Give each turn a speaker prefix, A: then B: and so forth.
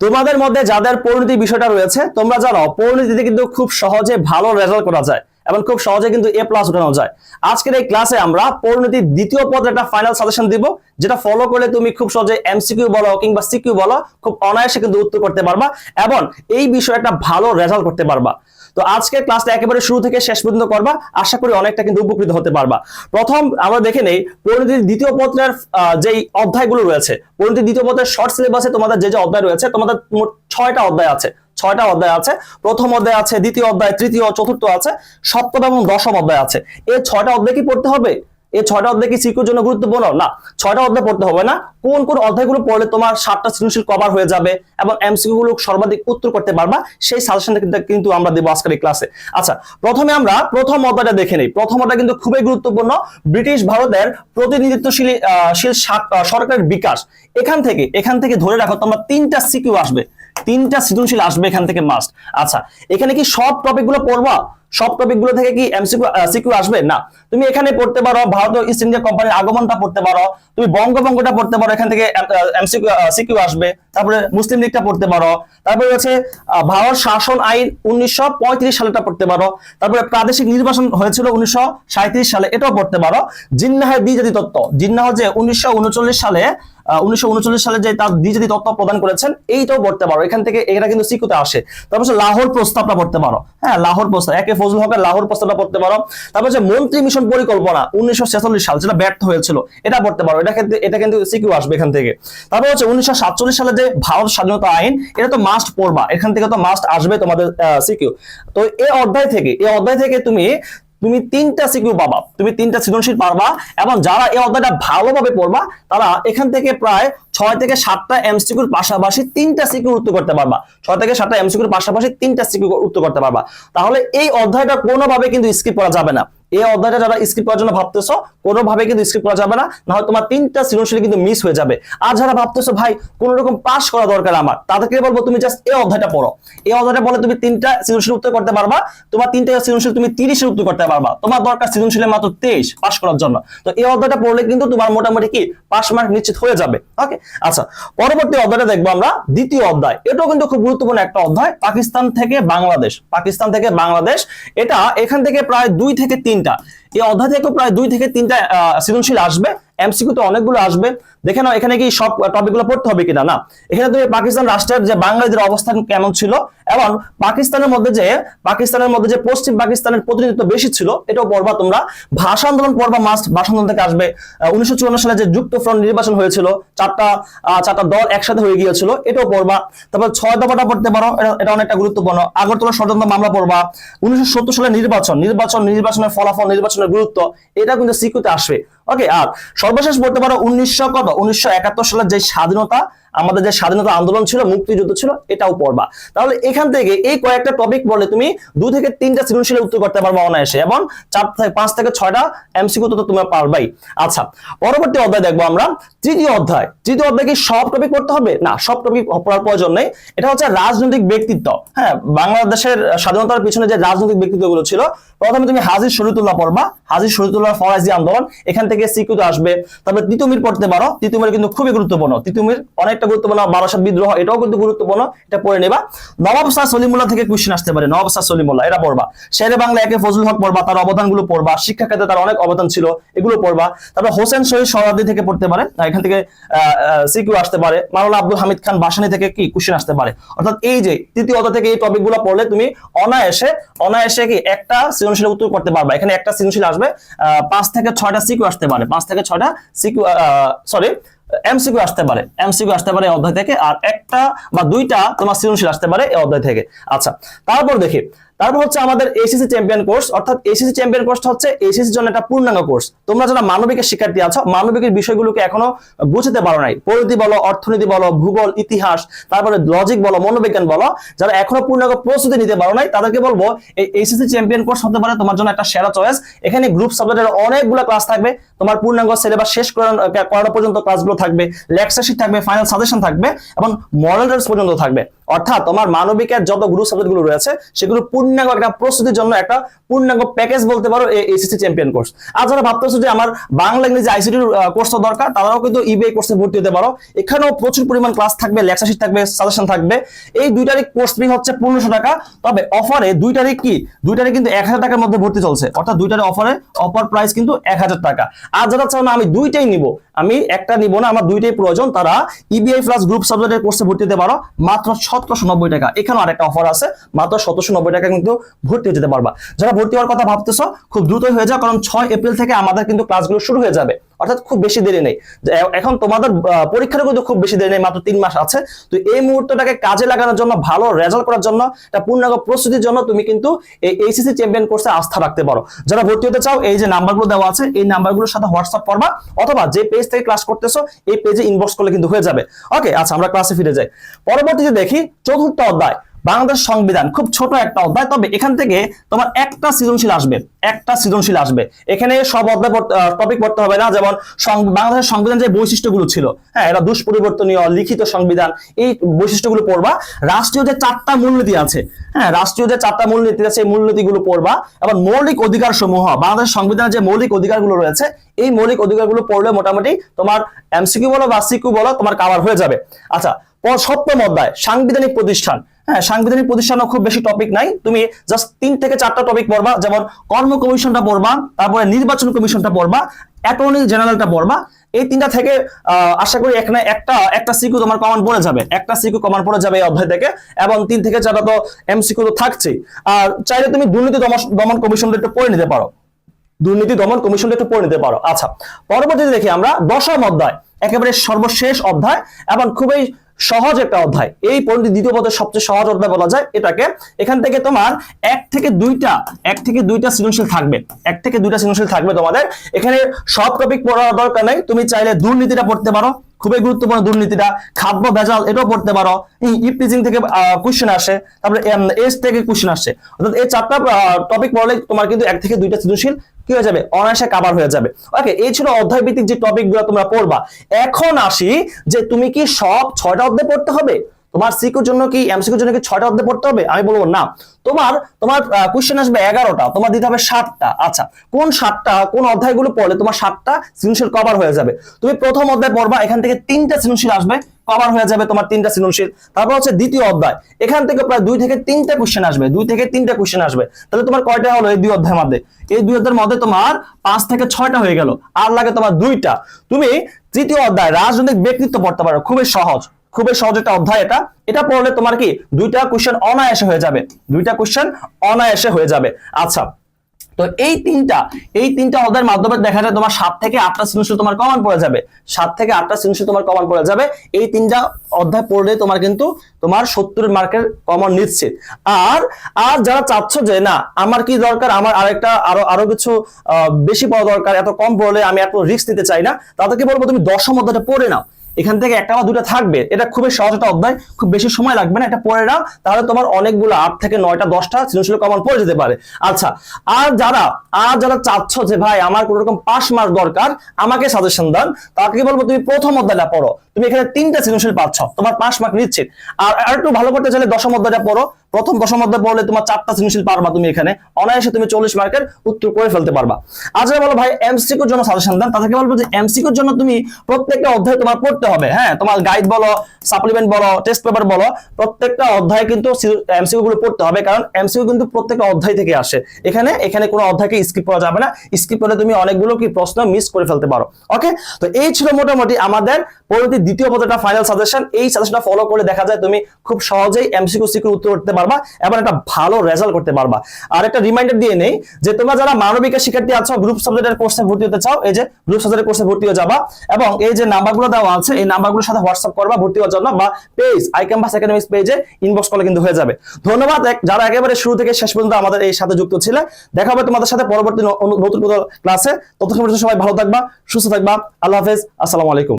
A: তোমাদের মধ্যে যাদের পরিণতি বিষয়টা রয়েছে, তোমরা জানো, পরিণতিতে কিন্তু খুব সহজে ভালো রেজাল্ট করা যায় এবং খুব সহজে কিন্তু এ প্লাস উঠানো যায়। আজকের এই ক্লাসে আমরা পরিণতির দ্বিতীয় পদের একটা ফাইনাল সাজেশন দিব, যেটা ফলো করলে তুমি খুব সহজে এমসিকিউ বলো কিংবা সিকিউ বলো, খুব অনায়াসে কিন্তু উত্তর করতে পারবা এবং এই বিষয়ে একটা ভালো রেজাল্ট করতে পারবা। তো আজকের ক্লাসটা একেবারে শুরু থেকে শেষ পর্যন্ত করবা। আশা করি অনেকটা কিন্তু উপকৃত হতে পারবা। প্রথম আমরা দেখে নেই, পরিণতির দ্বিতীয় পত্রের যেই অধ্যায়গুলো রয়েছে, পরিণতির দ্বিতীয় পত্রের শর্ট সিলেবাসে তোমাদের যে যে অধ্যায় রয়েছে, তোমাদের ছয়টা অধ্যায় আছে, ছয়টা অধ্যায় আছে। প্রথম অধ্যায় আছে, দ্বিতীয় অধ্যায়, তৃতীয়, চতুর্থ আছে, সপ্তম এবং দশম অধ্যায় আছে। এই ছয়টা অধ্যায় কি পড়তে হবে? এই ছয়টা অধ্যায় কি সিকিউর জন্য গুরুত্বপূর্ণ? না, ছয়টা অধ্যায় পড়তে হবে না। কোন কোন অধ্যায়গুলো পড়লে তোমার সাতটা সৃজনশীল কভার হয়ে যাবে এবং এমসিকিউ গুলো সর্বাধিক উত্তর করতে পারবা, সেই সাজেশন কিন্তু আমরা দেবো আজকের এই ক্লাসে আচ্ছা প্রথমে আমরা প্রথম অধ্যায়টা দেখে নিই। প্রথম অধ্যায় কিন্তু খুবই গুরুত্বপূর্ণ। ব্রিটিশ ভারতের প্রতিনিধিত্বশীল শীল সরকারের বিকাশ। এখান থেকে এখান থেকে ধরে রাখো, তোমরা তিনটা সিকিউ আসবে। তিনটা সৃজনশীল আসবে এখান থেকে মাস্ট আচ্ছা এখানে কি সব টপিকগুলো পড়বা? সব টপিকগুলো থেকে কি এমসিকিউ সিকিউ আসবে? না। তুমি এখানে পড়তে পারো, ভারতীয় ইস্ট ইন্ডিয়া কোম্পানির আগমনটা পড়তে পারো। তুমি বঙ্গভঙ্গটা পড়তে পারো, এখান থেকে এমসিকিউ সিকিউ আসবে। তারপরে মুসলিম লীগটা পড়তে পারো। তারপরে হচ্ছে ভারত শাসন আইন উনিশশো সালেটা পড়তে পারো। তারপরে প্রাদেশিক নির্বাচন হয়েছিল উনিশশো সালে, এটাও পড়তে পারো। জিন্নাহের দ্বিজাতি তত্ত্ব। জিন্নাহ যে উনিশশো উনচল্লিশ সালে উনিশশো উনচল্লিশ সালে যে তার দ্বিজাতি তত্ত্ব প্রদান করেছেন, এইটাও পড়তে পারো। এখান থেকে এটা কিন্তু সিকুতে আসে। তারপর লাহোর প্রস্তাবটা পড়তে পারো। হ্যাঁ লাহোর প্রস্তাব, একে ফজল হকের লাহোর প্রস্তাবটা পড়তে পারো। তারপর হচ্ছে মন্ত্রী মিশন পরিকল্পনা উনিশশো সাল, যেটা ব্যর্থ হয়েছিল, এটা পড়তে পারো। এটা ক্ষেত্রে এটা কিন্তু সিকিউ আসবে এখান থেকে। তারপর হচ্ছে উনিশশো সাতচল্লিশ সালে যে ভারত স্বাধীনতা আইন, এটা তো মাস্ট পড়বা। এখান থেকে তো মাস্ট আসবে তোমাদের সিকিউ। তো এই অধ্যায় থেকে এই অধ্যায় থেকে তুমি তুমি তিনটা সিকিউ পাবা, তুমি তিনটা সৃজনশীল পারবা এবং যারা এই অধ্যায়টা ভালোভাবে পড়বা, তারা এখান থেকে প্রায় ছয় থেকে সাতটা এমসিকিউর পাশাপাশি তিনটা সিকিউ উত্তর করতে পারবা। ছয় থেকে সাতটা এমসিকিউর পাশাপাশি তিনটা সিকিউ উত্তর করতে পারবা। তাহলে এই অধ্যায়টা কোনোভাবে কিন্তু স্কিপ করা যাবে না। এই অধ্যায়টা যারা স্কিপ করার জন্য ভাবতেছো, কোনোভাবে কিন্তু স্কিপ করা যাবে না না হয় তোমার তিনটা সৃজনশীল কিন্তু মিস হয়ে যাবে। আর যারা ভাবতেছো, ভাই, কোন রকম পাস করা দরকার আমার তাদেরকে বলব তুমি জাস্ট এই অধ্যায়টা পড়ো। এই অধ্যায়টা বলে তুমি তিনটা সৃজনশীল উত্তর করতে পারবা, তোমার তিনটা সৃজনশীল তুমি তিরিশের উত্তর করতে পারবা। তোমার দরকার সৃজনশীলের মাত্র তেইশ পাস করার জন্য। তো এই অধ্যায়টা পড়লে কিন্তু তোমার মোটামুটি কি পাস মার্ক নিশ্চিত হয়ে যাবে। ওকে আচ্ছা পরবর্তী অধ্যায়টা দেখব আমরা, দ্বিতীয় অধ্যায়। এটাও কিন্তু খুব গুরুত্বপূর্ণ একটা অধ্যায়, পাকিস্তান থেকে বাংলাদেশ। পাকিস্তান থেকে বাংলাদেশ। এটা এখান থেকে প্রায় দুই থেকে তিনটা। এই অধ্যায় থেকে প্রায় দুই থেকে তিনটা সৃজনশীল আসবে। এমসিকিউ তো অনেকগুলো আসবে। দেখে নাও এখানে কি সব টপিকগুলো পড়তে হবে কিনা? না, এখানে তুমি পাকিস্তান রাষ্ট্রের যে বাংলাদেশের অবস্থান কেমন ছিল এবং পাকিস্তানের মধ্যে যে, পাকিস্তানের মধ্যে যে পশ্চিম পাকিস্তানের প্রতিনিধিত্ব বেশি ছিল, এটাও পড়বা তোমরা। ভাষা আন্দোলন পড়বা মাস্ট ভাষা আন্দোলন থেকে আসবে। উনিশশো চুয়ান্ন সালে যে যুক্ত ফ্রন্ট নির্বাচন হয়েছিল, চারটা চারটা দল একসাথে হয়ে গিয়েছিল, এটাও পড়বা। তারপর ছয় দফাটা পড়তে পারো, এটা- এটা অনেকটা গুরুত্বপূর্ণ। আগরতলা ষড়যন্ত্র মামলা পড়বা। উনিশশো সত্তর সালে নির্বাচন নির্বাচন, নির্বাচনের ফলাফল, নির্বাচনের গুরুত্ব, এটা কিন্তু সিকিউতে আসবে। ওকে আর সর্বশেষ বলতে পারো উনিশশো কত? উনিশশো একাত্তর সালের যে স্বাধীনতা, আমাদের যে স্বাধীনতা আন্দোলন ছিল, মুক্তিযুদ্ধ ছিল, এটাও পড়বা। তাহলে এখান থেকে এই কয়েকটা টপিক বলে তুমি দু থেকে তিনটা সৃজনশীল উত্তর করতে পারবা অনায়াসে, এবং চার থেকে পাঁচ থেকে ছয়টা এমসিকিউ তো তুমি পারবাই। আচ্ছা পরবর্তী অধ্যায় দেখব আমরা। তৃতীয় অধ্যায়। তৃতীয় অধ্যায় কি সব টপিক পড়তে হবে? না, সব টপিক পড়ার প্রয়োজন নেই। এটা হচ্ছে রাজনৈতিক ব্যক্তিত্ব। হ্যাঁ বাংলাদেশের স্বাধীনতার পিছনে যে রাজনৈতিক ব্যক্তিত্বগুলো ছিল, প্রথমে তুমি হাজির শরীতুল্লাহ পড়বা। হাজির শরীতুল্লাহ ফরাজি আন্দোলন, এখান থেকে সিকিউতে আসবে। তারপরে তিতুমির পড়তে পারো। তিতুমির কিন্তু খুবই গুরুত্বপূর্ণ। তিতুমির অনেকটা গুরুত্বপূর্ণ। বারাসাত বিদ্রোহ, এটাও কিন্তু গুরুত্বপূর্ণ। এটা পড়ে নেবা। নবাব শাহ সলিমুল্লাহ থেকে কোশ্চেন আসতে পারে। নবাব শাহ সলিমুল্লাহ, এটা পড়বা। শেরে বাংলা একে ফজল হক পড়বা। তার অবদানগুলো পড়বা। শিক্ষা ক্ষেত্রে তার অনেক অবদান ছিল। এগুলো পড়বা। তারপর হোসেন শহীদ সরাদি থেকে পড়তে পারে। এখান থেকে সিকিউ আসতে পারে। মাওলানা আব্দুল হামিদ খান বাসানি থেকে কি কোশ্চেন আসতে পারে। অর্থাৎ এই যে তৃতীয় অধ্যায় থেকে এই টপিকগুলো পড়লে তুমি অনায়াসে অনায়াসে কি একটা সৃজনশীল উত্তর করতে পারবা। এখানে একটা সৃজনশীল আসবে। পাঁচ থেকে ছয়টা সিকিউ আসতে পারে। পাঁচ থেকে ছয়টা সিকিউ সরি এমসিকিউ আসতে পারে। এমসিকিউ আসতে পারে এই অধ্যায় থেকে, আর একটা বা দুইটা তোমার সৃজনশীল আসতে পারে এই অধ্যায় থেকে। আচ্ছা তারপর দেখি। তারপর হচ্ছে আমাদের এসিসি চ্যাম্পিয়ন কোর্স অর্থাৎ এসিসি চ্যাম্পিয়ন কোর্সটা হচ্ছে এসিসির জন্য একটা পূর্ণাঙ্গ কোর্স তোমরা যারা মানবিকের শিক্ষার্থী আছো, মানবিকের বিষয়গুলোকে এখনও বুঝতে পারো নাই। পরিধি বলো, অর্থনীতি বলো, ভূগোল, ইতিহাস, তারপরে লজিক বলো, মনোবিজ্ঞান বলো, যারা এখনও পূর্ণাঙ্গ প্রস্তুতি নিতে পারো নাই, তাদেরকে বলব, এই এসিসি চ্যাম্পিয়ন কোর্স হতে পারে তোমার জন্য একটা সেরা চয়েস এখানে গ্রুপ সাবজেক্টের অনেকগুলো ক্লাস থাকবে। তোমার পূর্ণাঙ্গ সিলেবাস শেষ করানো পর্যন্ত ক্লাসগুলো থাকবে লেকচার শিট থাকবে ফাইনাল সাজেশন থাকবে এবং মডেল টেস্ট পর্যন্ত থাকবে। অর্থাৎ তোমার মানবিকের যত গ্রুপ সাবজেক্টগুলো রয়েছে, সেগুলো পূর্ণাঙ্গ একটা প্রস্তুতির জন্য একটা পূর্ণাঙ্গ প্যাকেজ বলতে পারো এসএসসি চ্যাম্পিয়ন কোর্স আর যারা ভাবতেছো যে আমার বাংলা, ইংরেজি আইসিটির কোর্স দরকার, তারাও কিন্তু ইবিআই কোর্সে ভর্তি হতে পারো। এখানেও প্রচুর পরিমাণ ক্লাস থাকবে লেকচার শিট থাকবে সাজেশন থাকবে। এই দুইটারই কোর্স ফি হচ্ছে পনেরোশো টাকা। তবে অফারে দুইটারই কি? দুইটারই কিন্তু এক হাজার টাকার মধ্যে ভর্তি চলছে। অর্থাৎ দুইটারই অফারে অফার প্রাইস কিন্তু এক হাজার টাকা। আর যারা চাও না, আমি দুইটাই নিব। আমি একটা নিব না, আমার দুইটাই প্রয়োজন। তারা ইবিআই প্লাস গ্রুপ সাবজেক্টের কোর্সে ভর্তি হতে পারো, মাত্র সতেরোশো নব্বই টাকা। আর একটা অফার আছে, মাত্র সতেরোশো নব্বই টাকা কিন্তু ভর্তি হয়ে যেতে পারবা। যারা ভর্তি হওয়ার কথা ভাবতেছো, খুব দ্রুতই হয়ে যাও, কারণ ছয় এপ্রিল থেকে আমাদের কিন্তু ক্লাসগুলো শুরু হয়ে যাবে। অর্থাৎ খুব বেশি দেরি নেই। এখন তোমাদের আহ, পরীক্ষারও কিন্তু খুব বেশি দেরি নেই মাত্র তিন মাস আছে। তো এই মুহূর্তটাকে কাজে লাগানোর জন্য ভালো রেজাল্ট করার জন্য একটা পূর্ণাঙ্গ প্রস্তুতির জন্য তুমি কিন্তু এই এইচএসসি চ্যাম্পিয়ন কোর্সে আস্থা রাখতে পারো। যারা ভর্তি হতে চাও এই যে নাম্বারগুলো দেওয়া আছে এই নাম্বারগুলোর সাথে হোয়াটসঅ্যাপ করবা অথবা যে পেজ থেকে ক্লাস করতেছো এই পেজে ইনবক্স করলে কিন্তু হয়ে যাবে। ওকে আচ্ছা আমরা ক্লাসে ফিরে যাই। পরবর্তীতে দেখি চতুর্থ অধ্যায়। বাংলাদেশ সংবিধান খুব ছোট একটা অধ্যায়, তবে এখান থেকে তোমার একটা সৃজনশীল আসবে, একটা সৃজনশীল আসবে। এখানে সব অধ্যায় টপিক পড়তে হবে না, যেমন বাংলাদেশের সংবিধান যে বৈশিষ্ট্যগুলো ছিল হ্যাঁ এটা দুষ্পরিবর্তনীয়, লিখিত সংবিধান, এই বৈশিষ্ট্যগুলো পড়বা। রাষ্ট্রীয় যে চারটা মূলনীতি আছে হ্যাঁ রাষ্ট্রীয় যে চারটা মূলনীতি আছে এই মূলনীতিগুলো পড়বা। এবং মৌলিক অধিকার সমূহ বাংলাদেশ সংবিধানের যে মৌলিক অধিকারগুলো রয়েছে, এই মৌলিক অধিকারগুলো পড়লে মোটামুটি তোমার এমসিকিউ বলো বা সিকিউ বলো তোমার কাভার হয়ে যাবে। আচ্ছা সপ্তম অধ্যায়, সাংবিধানিক প্রতিষ্ঠান। হ্যাঁ সাংবিধানিক প্রতিষ্ঠানও খুব বেশি টপিক নাই। তুমি জাস্ট তিন থেকে চারটা টপিক পড়বা, যেমন কর্ম কমিশনটা পড়বা, তারপরে নির্বাচন কমিশনটা পড়বা অ্যাটর্নি জেনারেলটা পড়বা। এই তিনটা থেকে আশা করি এখানে একটা একটা সিকিউ তোমার কমন পড়ে যাবে। একটা সিকিউ কমন পড়ে যাবে এই অধ্যায় থেকে, এবং তিন থেকে চারটা তো এমসিকিউ তো থাকছেই। আর চাইলে তুমি দুর্নীতি দমন কমিশনটা একটু পড়ে নিতে পারো। দুর্নীতি দমন কমিশনটা একটু পড়ে নিতে পারো। আচ্ছা পরবর্তীতে দেখি আমরা দশম অধ্যায়, একেবারে সর্বশেষ অধ্যায়, এবং খুবই সহজ একটা অধ্যায়। এই পরিণতি দ্বিতীয় পদের সবচেয়ে সহজ অধ্যায় বলা যায় এটাকে। এখান থেকে তোমার এক থেকে দুইটা, এক থেকে দুইটা সৃজনশীল থাকবে। এক থেকে দুইটা সৃজনশীল থাকবে তোমাদের। এখানে সব টপিক পড়ার দরকার নেই। তুমি চাইলে দুর্নীতিটা পড়তে পারো। খুবই গুরুত্বপূর্ণ দুর্নীতিটা, খাদ্য ভেজাল, এটাও পড়তে পারো। ইপ্রিজিং থেকে কোশ্চেন আসে, তারপরে এস থেকে কোশ্চেন আসে। অর্থাৎ এই চারটা টপিক পড়লে তোমার কিন্তু এক থেকে দুইটা সৃজনশীল কি হয়ে যাবে? অনায়াসে কাবার হয়ে যাবে। ওকে এই ছিল অধ্যায় ভিত্তিক যে টপিকগুলো তোমরা পড়বা। এখন আসি যে তুমি কি সব ছয়টা অধ্যায় পড়তে হবে? তোমার সিকিউর জন্য কি এমসিকিউর জন্য কি ছয়টা অধ্যায় পড়তে হবে? আমি বলব না। তোমার তোমার কোশ্চেন আসবে এগারোটা, তোমার দিতে হবে সাতটা। আচ্ছা কোন সাতটা, কোন অধ্যায়গুলো পড়লে তোমার সাতটা সৃজনশীল কভার হয়ে যাবে? তুমি প্রথম অধ্যায় পড়বা, এখান থেকে তিনটা সৃজনশীল আসবে কভার হয়ে যাবে তোমার তিনটা সৃজনশীল। তারপর হচ্ছে দ্বিতীয় অধ্যায়, এখান থেকে প্রায় দুই থেকে তিনটা কোশ্চেন আসবে, দুই থেকে তিনটা কোশ্চেন আসবে। তাহলে তোমার কয়টা হলো এই দুই অধ্যায়ের মধ্যে? এই দুই অধ্যায়ের মধ্যে তোমার পাঁচ থেকে ছয়টা হয়ে গেল, আর লাগে তোমার দুইটা। তুমি তৃতীয় অধ্যায়, রাজনৈতিক ব্যক্তিত্ব পড়তে পারো, খুবই সহজ। খুবই সহজ একটা অধ্যায় এটা। এটা পড়লে তোমার কি দুইটা কোশ্চেন অনায়াসে হয়ে যাবে। দুইটা কোশ্চেন অনায়াসে হয়ে যাবে। আচ্ছা তো এই তিনটা এই তিনটা অধ্যায়ের মাধ্যমে দেখা যায় তোমার সাত থেকে আটটা সৃজনশীল তোমার কমন পড়ে যাবে। সাত থেকে আটটা সৃজনশীল তোমার কমন পড়ে যাবে। এই তিনটা অধ্যায় পড়লে তোমার কিন্তু তোমার সত্তর মার্কের কমন নিশ্চিত। আর আর যারা চাচ্ছ যে না, আমার কি দরকার? আমার আরেকটা আরও আরও কিছু বেশি পড়া দরকার, এত কম পড়লে আমি এত রিস্ক নিতে চাই না, তাদেরকে বলব তুমি দশম অধ্যায়টা পড়ে নাও। এখান থেকে একটা বা দুটা থাকবে। এটা খুবই সহজ একটা অধ্যায়। খুব বেশি সময় লাগবে না, এটা পড়ে নাও। তাহলে তোমার অনেকগুলো আট থেকে নয়টা, দশটা সৃজনশীল কমন পড়ে যেতে পারে। আচ্ছা আর যারা আর যারা চাচ্ছ যে, ভাই, আমার কোন রকম পাস মার্ক দরকার, আমাকে সাজেশন দেন তাকে বলব, তুমি প্রথম অধ্যায়টা পড়ো। তুমি এখানে তিনটা সৃজনশীল পাচ্ছ। তোমার পাস মার্ক নিশ্চিত। আর আর একটু ভালো করতে চাইলে দশম অধ্যায়টা পড়ো। প্রথম দশম অধ্যায় পড়লে তোমার চারটা সৃজনশীল পারবা তুমি এখানে। অনায়াসে তুমি চল্লিশ মার্কের উত্তর করে ফেলতে পারবা। আর যারা বলো ভাই এমসিকিউর জন্য সাজেশন দেন। তাদেরকে বলব যে এমসিকিউর জন্য তুমি প্রত্যেকটা অধ্যায় তোমার পড়তে হবে। হ্যাঁ তোমার গাইড বলো সাপ্লিমেন্ট বলো টেস্ট পেপার বলো, প্রত্যেকটা অধ্যায় কিন্তু এমসিকিউ গুলো পড়তে হবে। কারণ এমসিকিউ কিন্তু প্রত্যেকটা অধ্যায় থেকে আসে। এখানে এখানে কোনো অধ্যায়কে স্কিপ করা যাবে না। স্কিপ করলে তুমি অনেকগুলো কি প্রশ্ন মিস করে ফেলতে পারো। ওকে তো এই ছিল মোটামুটি আমাদের পরবর্তী দ্বিতীয় পদটা ফাইনাল সাজেশন এই সাজেশনটা ফলো করে দেখা যায় তুমি খুব সহজেই এমসিকিউ সিকিউ উত্তর করতে পারবা এবং একটা ভালো রেজাল্ট করতে পারবা। আর একটা রিমাইন্ডার দিয়ে নেই যে তোমরা যারা মানবিকের শিক্ষার্থী আছো গ্রুপ সাবজেক্টের কোর্সে ভর্তি হতে চাও, এই যে গ্রুপ সাবজেক্টের কোর্সে ভর্তি হয়ে যাবা এবং এই যে নাম্বারগুলো দেওয়া আছে, এই নাম্বারগুলোর সাথে হোয়াটসঅ্যাপ করবা ভর্তি হওয়ার জন্য বা পেজ আই ক্যাম্পাস একাডেমিক্স পেজে ইনবক্স করলে কিন্তু হয়ে যাবে। ধন্যবাদ যারা একেবারে শুরু থেকে শেষ পর্যন্ত আমাদের এই সাথে যুক্ত ছিলে, দেখা হবে তোমাদের সাথে পরবর্তী নতুন কোনো ক্লাসে ততক্ষণ পর্যন্ত সবাই ভালো থাকবা, সুস্থ থাকবা, আল্লাহ হাফেজ, আসসালামু আলাইকুম।